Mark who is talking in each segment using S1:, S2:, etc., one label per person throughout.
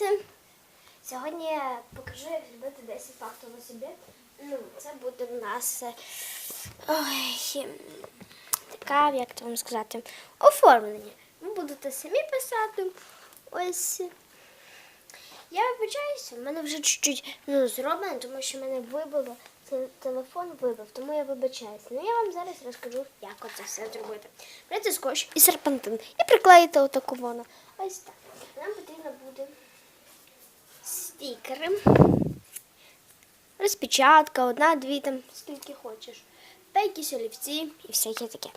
S1: Привіт! Сьогодні я покажу, як зробити 10 фактів на собі. Ну, це буде в нас е, ой, така, як то вам сказати, оформлення. Ви будете самі писати. Ось. Я вибачаюся, в мене вже чуть-чуть ну, зроблено, тому що в мене вибило, телефон вибив, тому я вибачаюся. Ну я вам зараз розкажу, як оце все зробити. Берете скотч і серпантин і приклеїте отаку воно. Ось так. Нам потрібно буде стікери, розпечатка, одна, дві, там, скільки хочеш. Та якісь і всяке таке.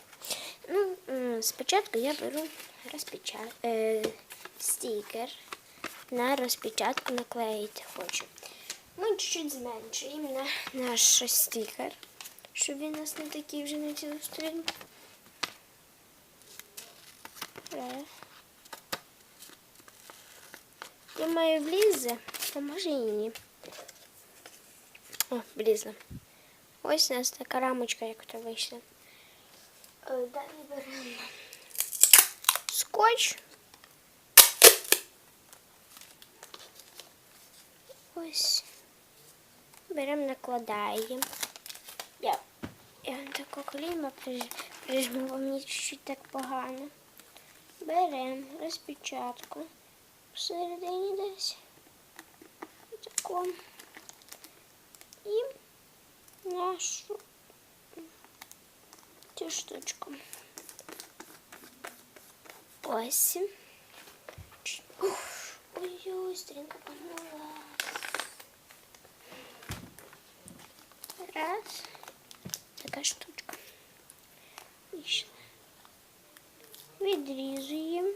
S1: Ну, спочатку я беру розпечат... е, стікер на розпечатку наклеїти хочу. Ми чуть-чуть зменшуємо на наш стікер, щоб він у нас не такий вже на цілу сторінку. Раз. Думаю, влізе, а може і ні. О, влізла. Ось у нас така рамочка, як то вийшла. Е, Далі беремо скотч. Ось. Беремо, накладаємо. Я, я таку приж- прижму, бо мені чуть-чуть так погано. Беремо розпечатку всередині десь. штучку. Ось. Ч- Уф, Ой-ой, стрінка погнула. Раз. Така штучка. Вийшла. Відрізуємо.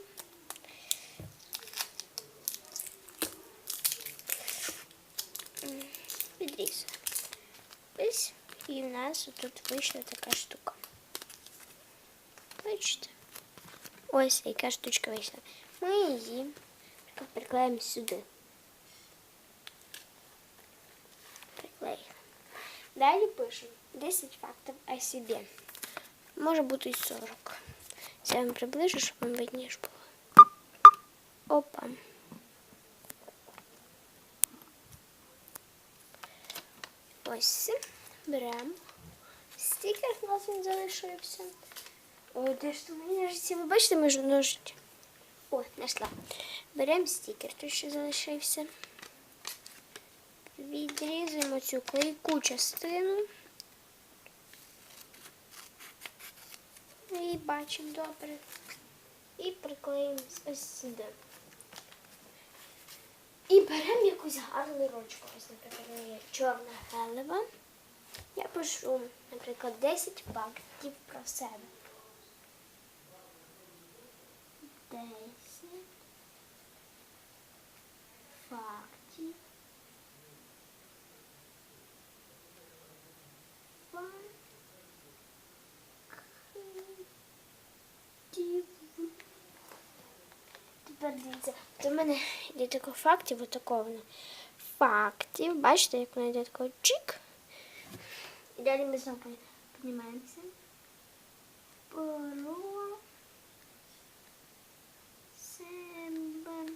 S1: М, Відрізали. Ось. І в нас тут вийшла така штука. Бачите? Ось яка штучка вийшла. Ми її приклеїмо сюди. Приклеїмо. Далі пишемо 10 фактів о собі. Може бути і 40. Це я вам приближу, щоб вам видніше було. Опа. Ось. Беремо. Стікер у нас він залишився. О, де ж там мої ножиці? Ви бачите мої ножиці? О, знайшла. Беремо стікер, той що залишився. Відрізуємо цю клейку частину. І бачимо добре. І приклеїмо ось сюди. І беремо якусь гарну ручку. Ось, наприклад, є чорна гелева. Я пишу, наприклад, 10 фактів про себе. 10 фактів. Фактів. Тепер дивіться, до мене йде тако фактів, отако воно. Фактів. Бачите, як воно йде тако чик. І далі ми знову піднімаємося. Про себе.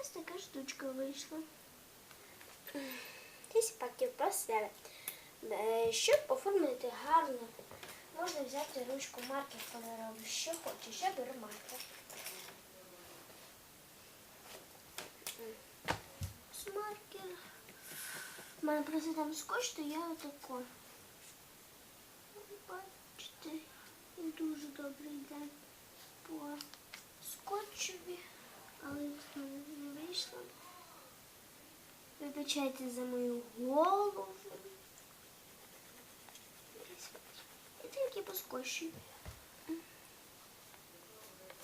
S1: Ось така штучка вийшла. Десь про себе. Е, Щоб оформити гарно, можна взяти ручку маркер кольоровий. Що хочеш, я беру маркер. Маркер. У мене просто там скотч, то я отако. Бачите, він дуже добре йде по скотчеві, але в мене не вийшло. Вибачайте за мою голову. І тільки по скотчу.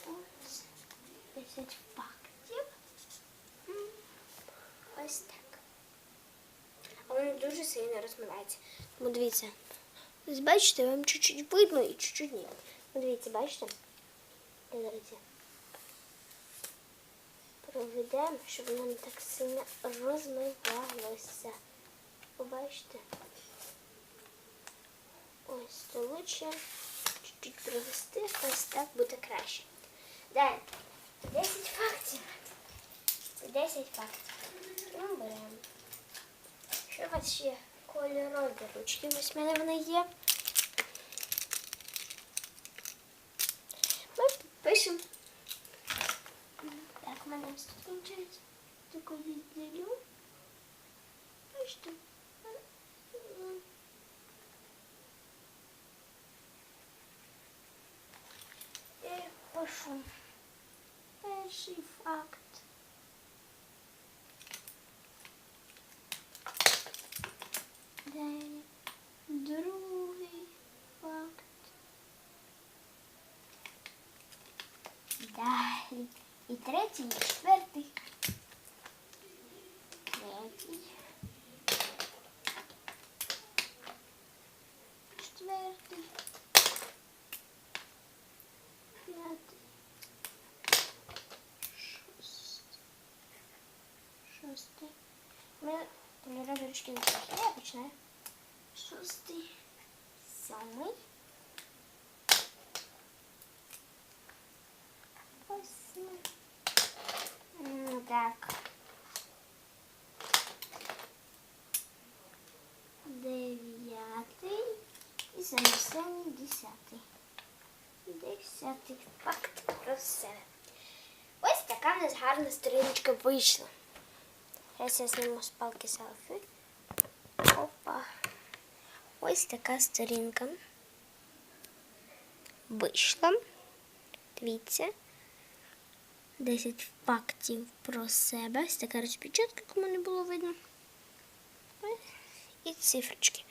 S1: Ось 10 фактів. Ось так. А вони дуже сильно розмиваються. Тому дивіться. Ось бачите, вам чуть-чуть видно і чуть-чуть ні. Дивіться, бачите? Дивіться. Проведемо, щоб воно не так сильно розмивалося. Побачите? Ось то лучше чуть-чуть провести, ось так буде краще. Далі. 10 фактів. 10 фактів. Ну, беремо. Що у вас ще кольорові ручки? Ось в мене вони є. Ми пишемо. Так, у мене ось тут кінчається. Таку відділю. Бачите? І пишу. Перший факт. Далі другий факт. Далі. І третій, і четвертий. Третій. Четвертий. П'ятий. Шостий. Шостий. Ми не трохи. Я починаю. Шостий. Сьомий. Восьмий. Ну так. Дев'ятий. І останній десятий. Десятий факт про себе. Ось така в нас гарна сторіночка вийшла. Зараз я зніму з палки селфі. Опа. Ось така сторінка. Вийшла. Дивіться. 10 фактів про себе. Ось така розпечатка, кому не було видно. І цифрочки.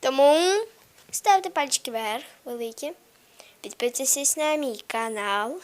S1: Тому ставте пальчики вверх, великі. Підписуйтесь на мій канал.